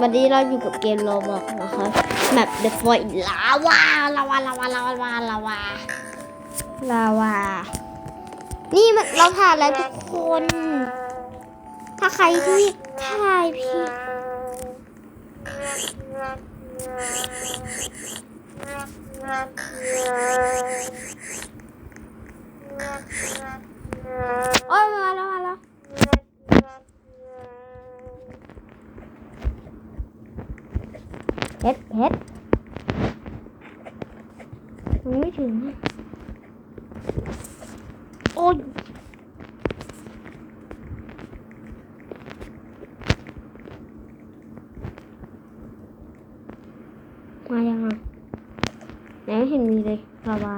วันนี้เราอยู่กับเกมโรบอกนะครับแมปเดฟอยลาวาลาวาลาวาลาวาลาวาลาวาลาวานี่มันเราผ่านแล้วทุกคน ถ้าใครที่ถ่ายพี่โอ้ยมาแล้วมาแล้ว เพชรเพชรมันไม่ถึงอะโอ้ยมายังอะไหนไม่เห็นมีเลยลาวา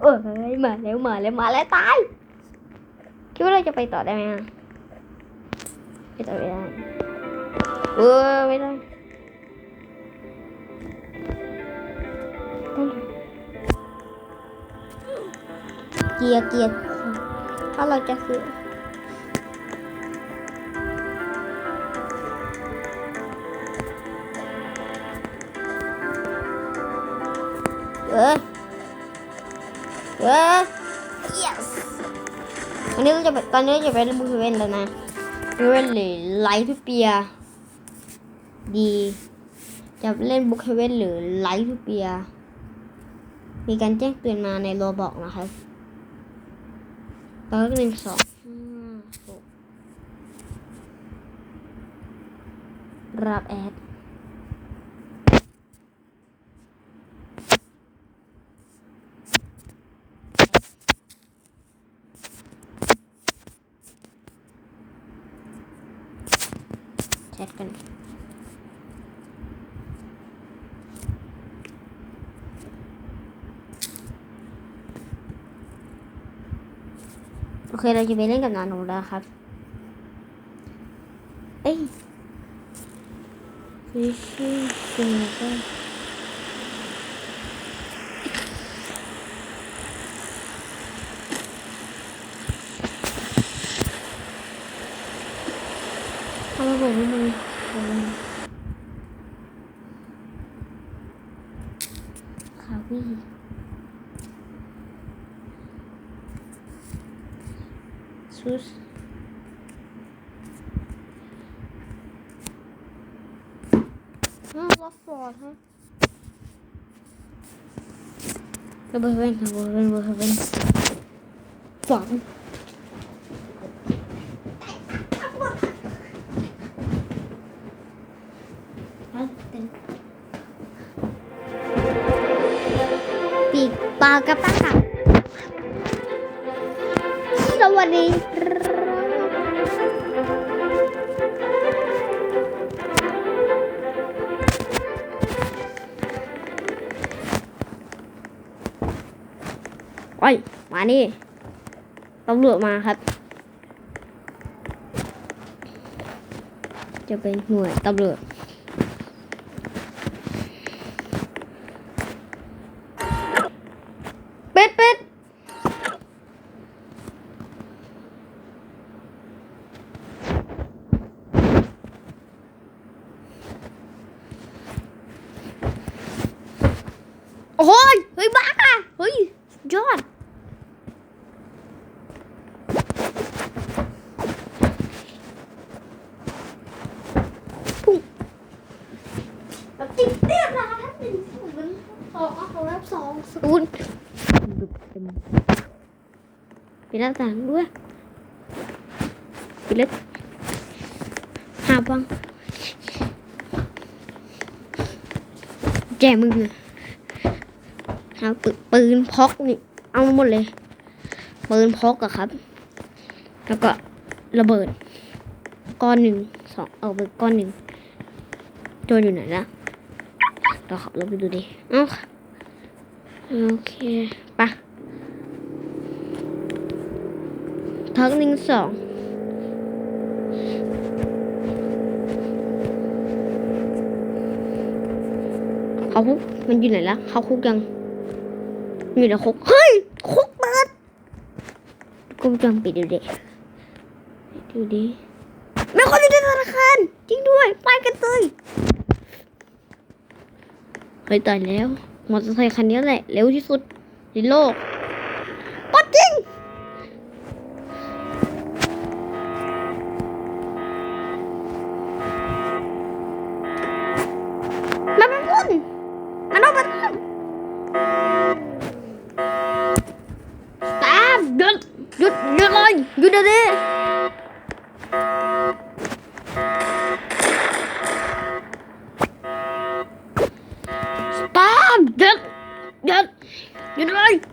เออเฮ้ยมาแล้วมาแล้วมาแล้วตาย คิดว่าเราจะไปต่อได้ไหมอะไปต่อไม่ได้เออไม่ได้ เกียร์เกียร์ถ้าเราจะซื้อเออเออ yes อันนี้เราจะตอนนี้เราจะไปเล่นบูเวนแล้วนะบูเวนหรือไลท์ทูเปียดีจะเล่นบุ๊กเฮเว่นหรือไลท์ทูเปีย มีการแจ้งเตือนมาในโรบอกนะครับ ตอนหนึ่งสองห้าหกรับแอดแชทกัน อเคเราจะไปเล่นกับนาโนแล้วครับ เอ้ยฟิชชิ่งซิงเกิลทำไมผมไม่มีคาวี่ ชุด อ้าววัฟฟอร์ดฮะกระเบื้องเว้นระเบื้องเว้นระเบื้องเว้นฝังปีกปลากระปักสวัสดี อ้ยมานี่ตำรวจมาครับจะเป็นหน่วยตำรวจเป็ดเป็ดโอ้ยเฮ้ยบ้าอะเฮ้ยสุดยอด พุ่งแบบติดเตี้ยนะท่านหนึ่งศู นย์สองเอาแล้วสองศูนย์ปิดหน้าต่างด้วยปิดเล็บหาบังแจมือเอาปืนพกนี่ เอาหมดเลย ปืนพกอะครับ แล้วก็ระเบิด ก้อนหนึ่งสองเอาไปก้อนหนึ่งโจรอยู่ไหนละ เราขับรถไปดูดิเอ้าโอเคไปะทักหนึ่งสองเขาคุกมันอยู่ไหนละเขาคุกยัง อยู่ในคุก เฮ้ย คุกเปิดกล้องวงจรปิดดูดิดูดิไม่คนอยู่ในธนาคารจริงด้วย ไปกันเลย ตายแล้ว มอเตอร์ไซค์คันนี้แหละ เร็วที่สุดในโลก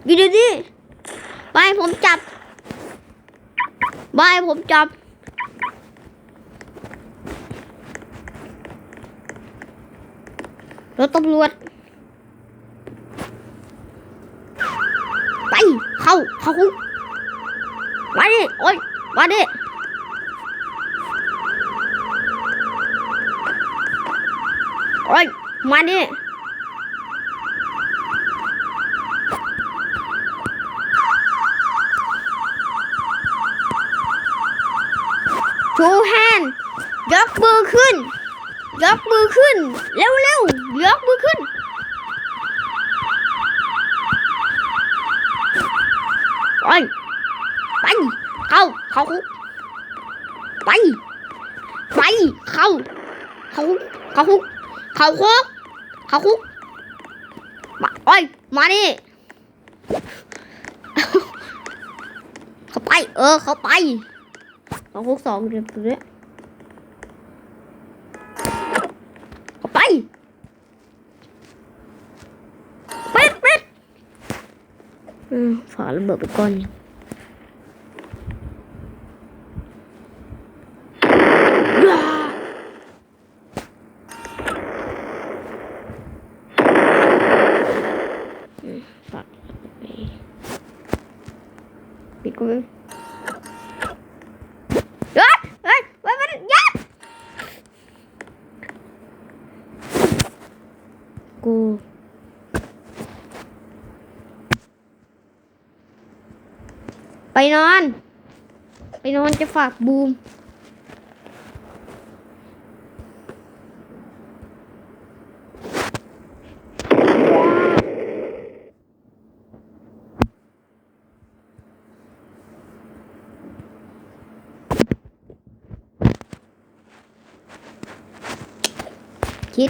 ดเลยหยุดเดี๋ยวนี้ไปผมจับไปผมจับ รถตำรวจ ไป เข้า เข้าคุกมาดิ โอ๊ย มาดิโอ๊ย มาดิ ชูแฮนยกมือขึ้น ยกมือขึ้น เร็วเร็วยกมือขึ้น ไป ไป เข้า เข้าคุไป ไปเข้า เข้า เข้าคุกเข้าคุกเข้าคุกมาโอ้ย มาดิเข้าไป เออ เข้าไป เข้าคุกสองเดือนเนี้ยออกไปปิดปิดอืมฝาระเบิดไปก่อนเนี่ยว้าอืมฝาไปปิดกูเลยเฮ้ยเฮ้ยเฮ้ยมันยัด กู ไป นอน ไปนอนจะฝากบูมคิด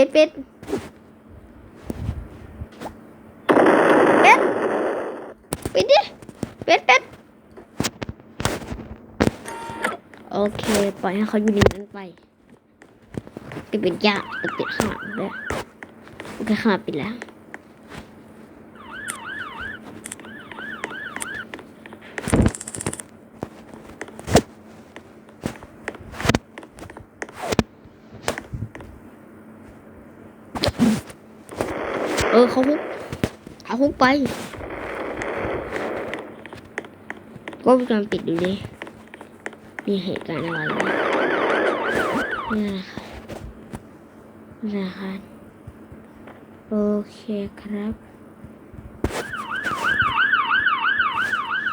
เป็ดเป็ดเป็ดเป็ดดิเป็ดเป็ดโอเค ปล่อยให้เขาอยู่ในนั้นไปจะเป็นยากจะปิดข้างหลังด้วยโอเคขนางหลังปิดแล้ว เออเขาฮุกเขาฮุกไปก็มีการปิดดูดิมีเหตุการณ์อะไรนี่นะคะนี่นะคะโอเคครับ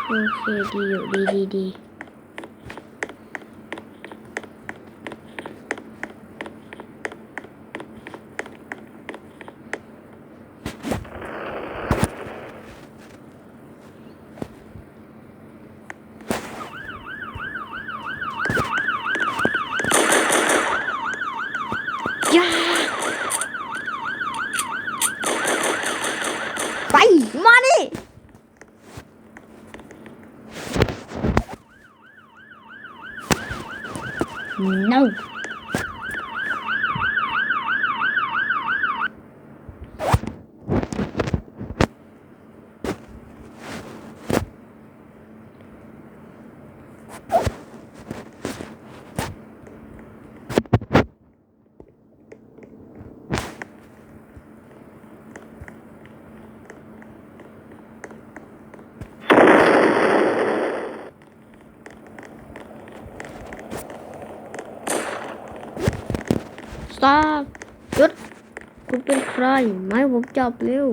โอเคดีอยู่ดีดีดีอย่าไป มาดิ กากยุดคุณเป็นใครไม่ให้ผมจับเร็ว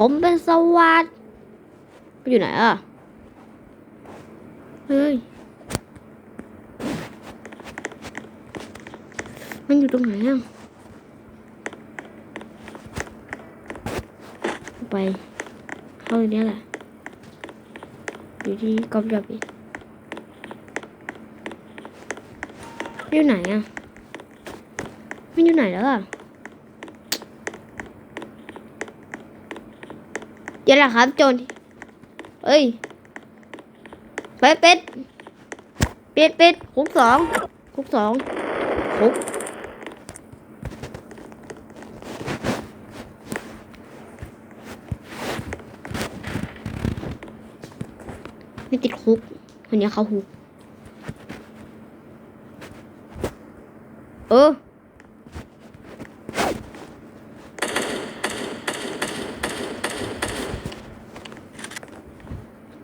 ผมเป็นสวัสดไปอยู่ไหนอะ เฮ้ย มันอยู่ตรงไหนอะ ไป เข้าตรงนี้แหละ อยู่ที่กอบจับอีกอยู่ไหนอะ มันอยู่ไหนแล้วอะ เยวแหละครับโจนเอ้ยเป็ดเป็ดเป็ดเป็ดคุกสองคุกสองคุกไม่ติดคุกคนนี้เขาคุก เออ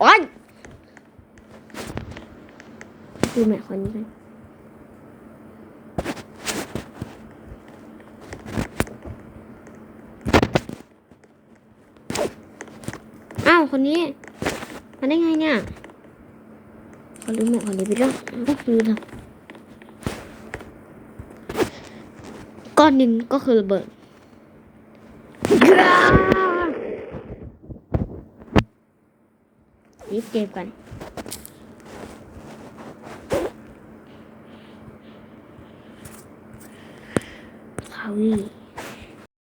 โอ๊ย ดูแม่คนนี้กันอ้าว คนนี้ มาได้ไงเนี่ยขาลืมแม่คนนี้ไปแล้วก็คือทำก้อนหนึ่งก็คือระเบิดรีบเก็บกัน คาวี